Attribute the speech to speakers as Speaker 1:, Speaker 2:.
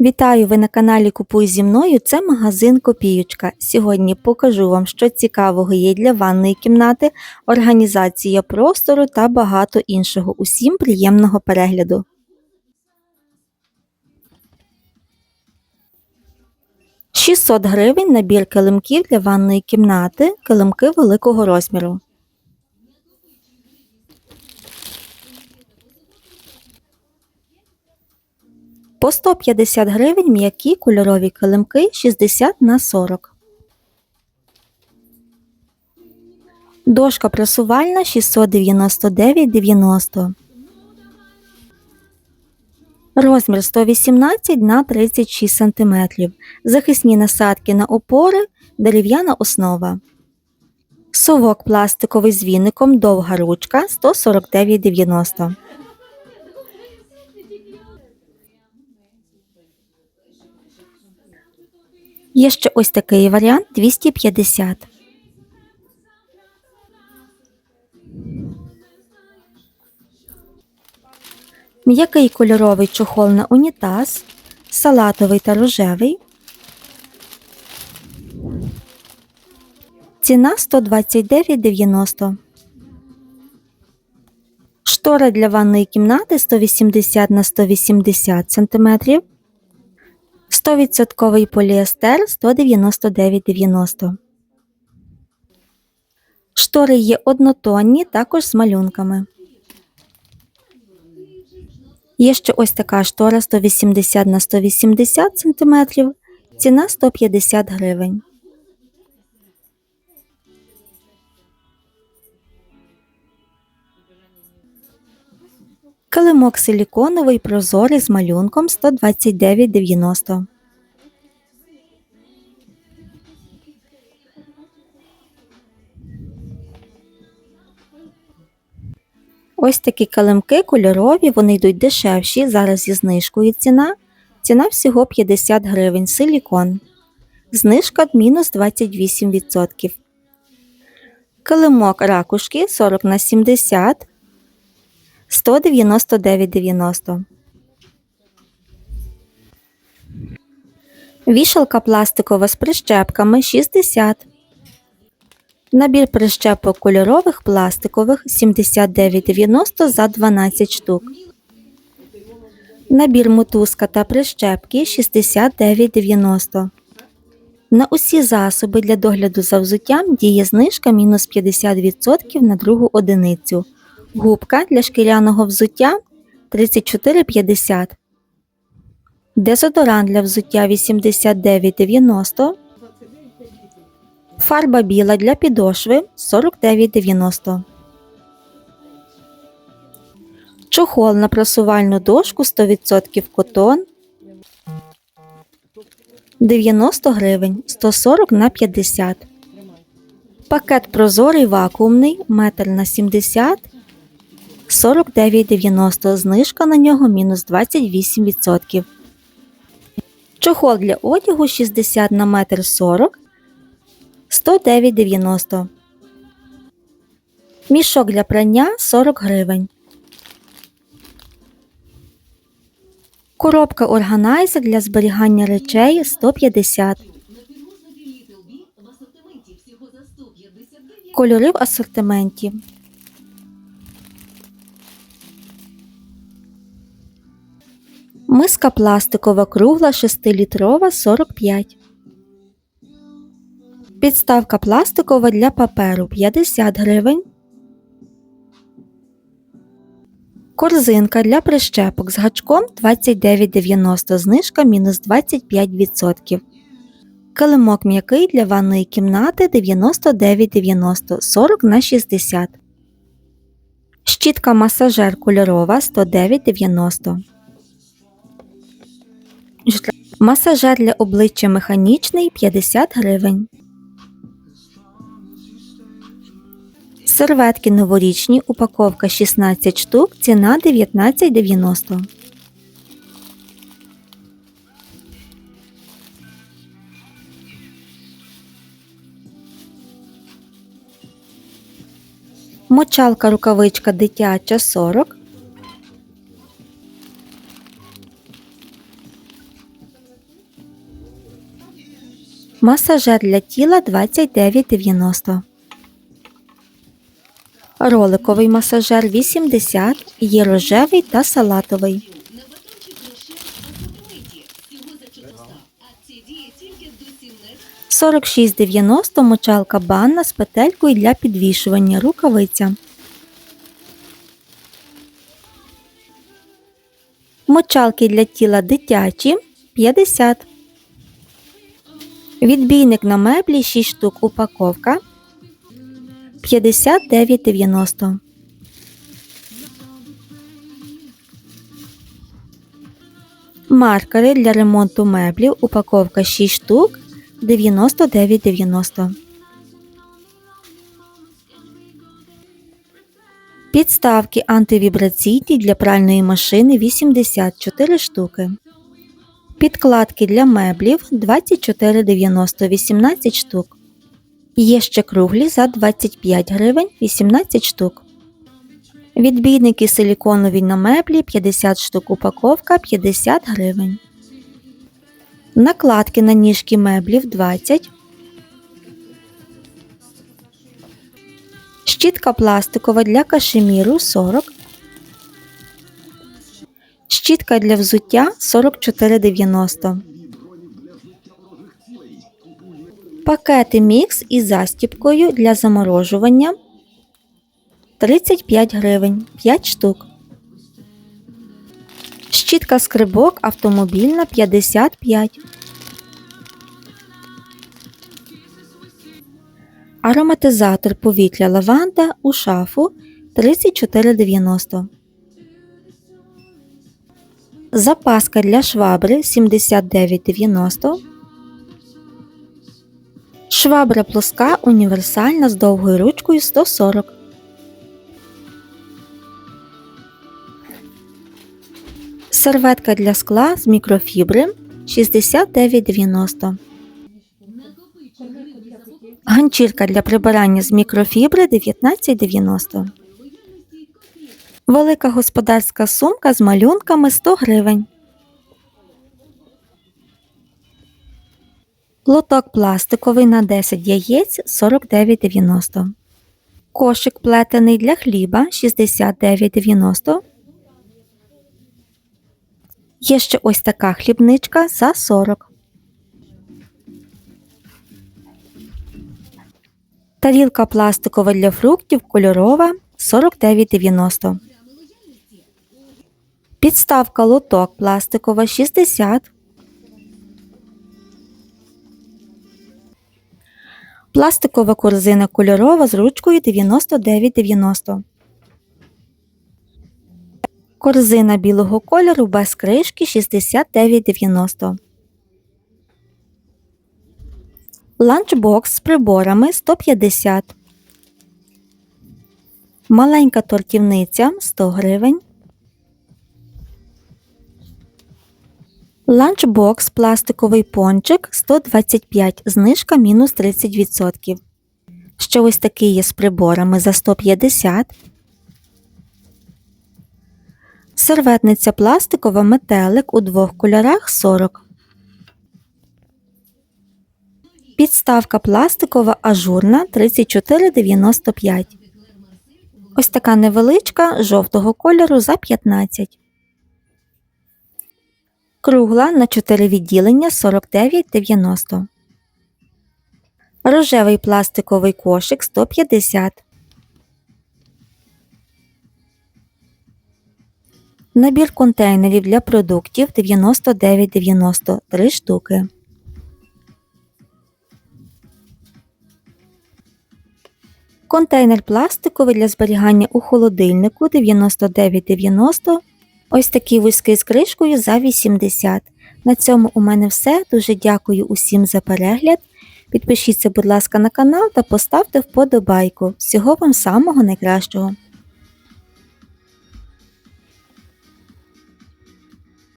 Speaker 1: Вітаю! Ви на каналі Купуй зі мною. Це магазин Копіючка. Сьогодні покажу вам, що цікавого є для ванної кімнати, організація простору та багато іншого. Усім приємного перегляду. «600 гривень набір килимків для ванної кімнати, килимки великого розміру. По 150 гривень м'які кольорові килимки 60 на 40. Дошка просувальна 699,90. Розмір 118 на 36 см. Захисні насадки на опори, дерев'яна основа. Совок пластиковий з віником, довга ручка 149,90. Є ще ось такий варіант 250. М'який кольоровий чохол на унітаз, салатовий та рожевий. Ціна 129,90. Штора для ванної кімнати 180 на 180 см. 100% поліестер 199,90. Штори є однотонні, також з малюнками. Є ще ось така штора 180 на 180 см. Ціна 150 гривень. Килимок силіконовий прозорий з малюнком 129,90. Ось такі килимки кольорові, вони йдуть дешевші. Зараз зі знижкою ціна. Ціна всього 50 гривень. Силікон. Знижка мінус 28%. Килимок ракушки 40 на 70 199,90. Вішалка пластикова з прищепками 60. Набір прищепок кольорових пластикових 79,90 за 12 штук. Набір мотузка та прищепки 69,90. На усі засоби для догляду за взуттям діє знижка мінус 50% на другу одиницю. Губка для шкіряного взуття 34,50. Дезодорант для взуття 89,90. Фарба біла для підошви 49,90. Чохол на просувальну дошку 100% котон 90 гривень 140 на 50. Пакет прозорий вакуумний метр на 70 49,90. Знижка на нього мінус 28%. Чохол для одягу 60 на метр 40 109,90. Мішок для прання 40 гривень. Коробка органайзер для зберігання речей 150. Кольори в асортименті. Миска пластикова кругла 6-літрова 45. Підставка пластикова для паперу 50 гривень. Корзинка для прищепок з гачком 29,90 знижка мінус 25%. Килимок м'який для ванної кімнати 99,90 40 на 60. Щітка масажер кольорова 109,90. Масажер для обличчя механічний 50 гривень. Серветки новорічні, упаковка 16 штук, ціна 19,90. Мочалка рукавичка дитяча 40. Масажер для тіла 29,90. Роликовий масажер 80, є рожевий та салатовий.
Speaker 2: На батончик лише у Всього за 400. Акція діє тільки до 17
Speaker 1: 46,90 мочалка банна з петелькою для підвішування. Рукавиця. Мочалки для тіла дитячі 50. Відбійник на меблі 6 штук упаковка 59,90. Маркери для ремонту меблів упаковка 6 штук 99,90. Підставки антивібраційні для пральної машини 84 штуки. Підкладки для меблів 24,90 18 штук. Є ще круглі за 25 гривень 18 штук. Відбійники силіконові на меблі 50 штук упаковка 50 гривень. Накладки на ніжки меблів 20. Щітка пластикова для кашеміру 40. Щітка для взуття 44,90. Пакети мікс із застіпкою для заморожування 35 гривень 5 штук. Щітка скрибок автомобільна 55. Ароматизатор повітря лаванда у шафу 34,90. Запаска для швабри 79,90. Швабра плоска універсальна з довгою ручкою 140. Серветка для скла з мікрофібри 69,90. Ганчірка для прибирання з мікрофібри 19,90. Велика господарська сумка з малюнками 100 гривень. Лоток пластиковий на 10 яєць 49,90. Кошик плетений для хліба 69,90. Є ще ось така хлібничка за 40. Тарілка пластикова для фруктів кольорова 49,90. Підставка лоток пластикова 60. Пластикова корзина кольорова з ручкою 99,90. Корзина білого кольору без кришки 69,90. Ланчбокс з приборами 150. Маленька тортівниця 100 гривень. Ланчбокс пластиковий пончик 125, знижка мінус 30%. Ще ось такий є з приборами за 150. Серветниця пластикова метелик у двох кольорах 40. Підставка пластикова ажурна 34,95. Ось така невеличка жовтого кольору за 15. Кругла на 4 відділення 49,90. Рожевий пластиковий кошик 150. Набір контейнерів для продуктів 99,90 3 штуки. Контейнер пластиковий для зберігання у холодильнику 99,90. Ось такі вузьки з кришкою за 80. На цьому у мене все. Дуже дякую усім за перегляд. Підпишіться, будь ласка, на канал та поставте вподобайку. Всього вам самого найкращого!